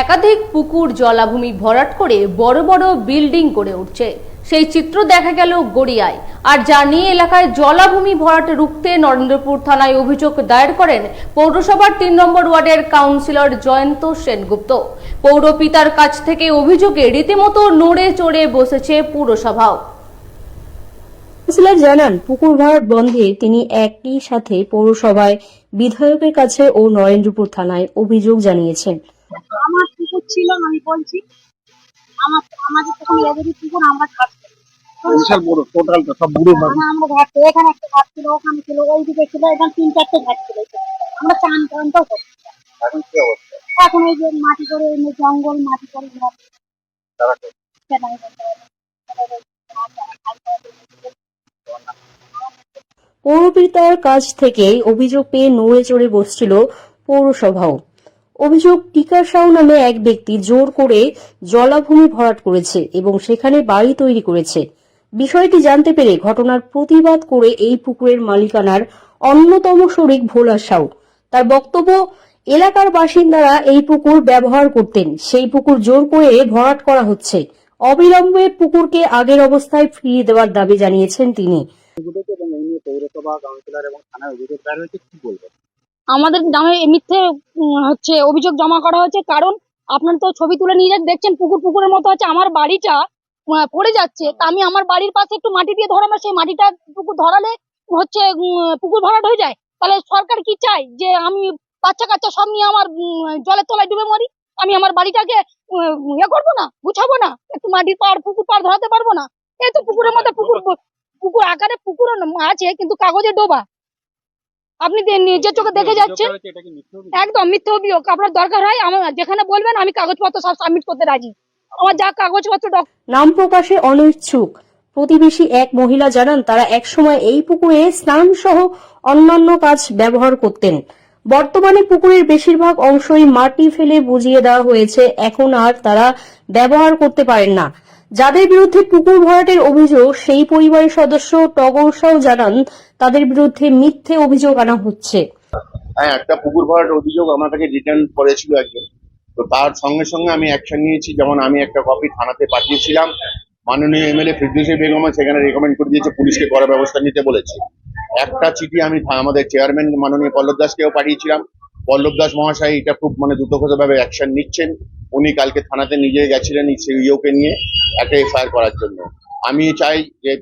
একাধিক পুকুর জলাভূমি ভরাট করে বড় বড় বিল্ডিং করে উঠছে। সেই চিত্র দেখা গেল গড়িয়ায়। আর যা নিয়ে এলাকায় জলাভূমি ভরাট রুখতে নরেন্দ্রপুর থানায় অভিযোগ দায়ের করেন পৌরসভার তিন নম্বর ওয়ার্ডের কাউন্সিলর জয়ন্ত সেনগুপ্ত। পৌর পিতার কাছ থেকে অভিযোগে রীতিমতো নড়ে চড়ে বসেছে পুরসভাও। কাউন্সিলর জানান, পুকুর ভরাট বন্ধে তিনি একই সাথে পৌরসভায় বিধায়কের কাছে ও নরেন্দ্রপুর থানায় অভিযোগ জানিয়েছেন। ছিল আমি বলছি আমার আমাদের তখন পুকুর আমরা ঘাটছি বিশাল বড় টোটালটা সব বুড়ো মাছ আমরা ঘাটছি এখানে একটা ঘাট ছিল ওখানে ছিল ওইদিকে ছিল এখানে তিন চারটে ঘাট ছিল। আমরা চান করেন তো। এখন কি অবস্থা? এখন এই যে মাটি করে জঙ্গল মাটি করে। পৌরপিতার কাছ থেকে অভিযোগ পেয়ে নড়ে চড়ে বসছিল পৌরসভাও। অভিযোগ টিকা সাউ নামে এক ব্যক্তি জোর করে জলাভূমি ভরাট করেছে এবং সেখানে বাড়ি তৈরি করেছে। বিষয়টি জানতে পেরে ঘটনার প্রতিবাদ করে এই পুকুরের মালিকানার অন্যতম শরিক ভোলা সাউ। তার বক্তব্য, এলাকার বাসিন্দারা এই পুকুর ব্যবহার করতেন। সেই পুকুর জোর করে ভরাট করা হচ্ছে। অবিলম্বে পুকুরকে আগের অবস্থায় ফিরিয়ে দেওয়ার দাবি জানিয়েছেন তিনি। পৌরসভা, কাউন্সিলর এবং থানায় অভিযোগ কি বলবেন? আমাদের নামে মিথ্যে হচ্ছে অভিযোগ জমা করা হয়েছে। কারণ আপনার তো ছবি তুলে নিয়ে দেখছেন পুকুর পুকুরের মতো আছে, আমার বাড়িটা পড়ে যাচ্ছে। তা আমি আমার বাড়ির পাশে একটু মাটি দিয়ে ধরাবো সেই মাটিটা পুকুর ধরালে, হচ্ছে পুকুর ভরাট হয়ে যায়। তাহলে সরকার কি চাই যে আমি বাচ্চা কাচ্চা সব নিয়ে আমার জলের তলায় ডুবে মরি? আমি আমার বাড়িটাকে ইয়ে করব না, গুছাবো না? একটু মাটির পাড়, পুকুর পাড় ধরাতে পারব না? এই তো পুকুরের মধ্যে পুকুর পুকুর আকারে পুকুর আছে, কিন্তু কাগজে ডোবা। আপনি নিজের চোখে দেখে যাচ্ছেন? একদম মিথ্যে অভিযোগ। আপনার দরকার হয় আমার যেখানে বলবেন আমি কাগজপত্র সব সাবমিট করতে রাজি। আমার যা কাগজপত্র নাম প্রকাশে অনিচ্ছুক। প্রতিবেশী এক মহিলা জানান তারা একসময় এই পুকুরে স্নান সহ অন্যান্য কাজ ব্যবহার করতেন। বর্তমানে পুকুরের বেশিরভাগ অংশই মাটি ফেলে বুঝিয়ে দেওয়া হয়েছে। এখন আর তারা ব্যবহার করতে পারেন না। যাদের বিরুদ্ধে পুকুর ভরাটের অভিযোগ, সেই পরিবারের সদস্য টগর সাউ জানান, তাদের বিরুদ্ধে মিথ্যে অভিযোগ আনা হচ্ছে। হ্যাঁ একটা পুকুর ভরাট অভিযোগ আমার কাছে রিটার্ন করেছিল একজন। তো তার সঙ্গে সঙ্গে আমি অ্যাকশন নিয়েছি, যেমন আমি একটা কপি থানাতে পাঠিয়েছিলাম। মাননীয় এমএলএ ফিরদৌসী বেগম সেখানে রেকমেন্ড করে দিয়েছে, পুলিশকে করা ব্যবস্থা নিতে বলেছে। একটা চিঠি আমি আমাদের চেয়ারম্যান মাননীয় পল্লব দাসকেও পাঠিয়েছিলাম। পল্লব দাস মহাশয় এটা খুব মানে দ্রুতগতভাবে অ্যাকশন নিচ্ছেন। উনি কালকে থানাতে নিজে গেছিলেন সিইওকে নিয়ে। একটা এফআইআর করার জন্য। আমি চাই যে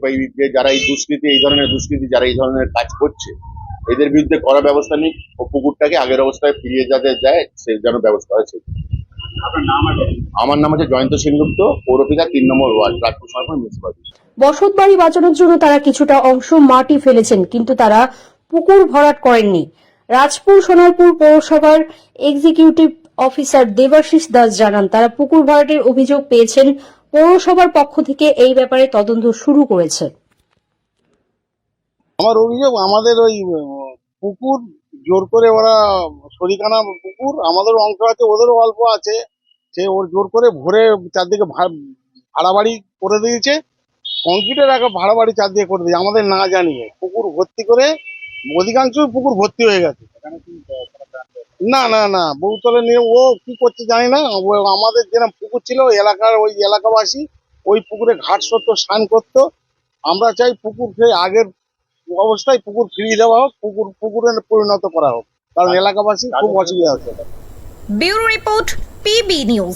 যারা এই দুষ্কৃতি এই ধরনের দুষ্কৃতি যারা এই ধরনের কাজ করছে এদের বিরুদ্ধে করা ব্যবস্থা নিক ও পুকুরটাকে আগের অবস্থায় ফিরিয়ে যাতে দেয় সে যেন ব্যবস্থা হয়েছে আমার নাম হচ্ছে জয়ন্ত সেনগুপ্ত পৌরপিতা তিন নম্বর ওয়ার্ড রাজপুর সরকার মিউনিসিপালিটি বসত বাড়ি বাঁচানোর জন্য তারা কিছুটা অংশ মাটি ফেলেছেন কিন্তু তারা পুকুর ভরাট করেননি। রাজপুর সোনারপুর পৌরসভার এক্সিকিউটিভ অফিসার দেবাশিস দাস জানান তারা পুকুর ভরাটের অভিযোগ পেয়েছেন পৌরসভার পক্ষ থেকে এই ব্যাপারে তদন্ত শুরু করেছে। আমার অভিযোগ, আমাদের ওই পুকুর, জোর করে ওরা শরিকানা পুকুর, আমাদের অংশ আছে, ওদেরও অল্প আছে। সে ওর জোর করে ভরে চারদিকে ভাড়া বাড়ি করে দিয়েছে। কংক্রিটের একটা ভাড়া বাড়ি চারদিকে করে দিয়েছে, আমাদের না জানিয়ে। পুকুর ভর্তি করে অধিকাংশ পুকুর ভর্তি হয়ে গেছে। না না না বহুতলে নিয়ে ও কি করছে জানি না আমাদের যেরকম পুকুর ছিল ওই এলাকার ওই এলাকাবাসী ওই পুকুরে ঘাট সত্য স্নান করত। আমরা চাই পুকুর খেয়ে আগের অবস্থায় পুকুর ফিরিয়ে দেওয়া হোক পুকুর পুকুরে পরিণত করা হোক। কারণ এলাকাবাসী খুব অসুবিধা হচ্ছে। Bureau report PB news.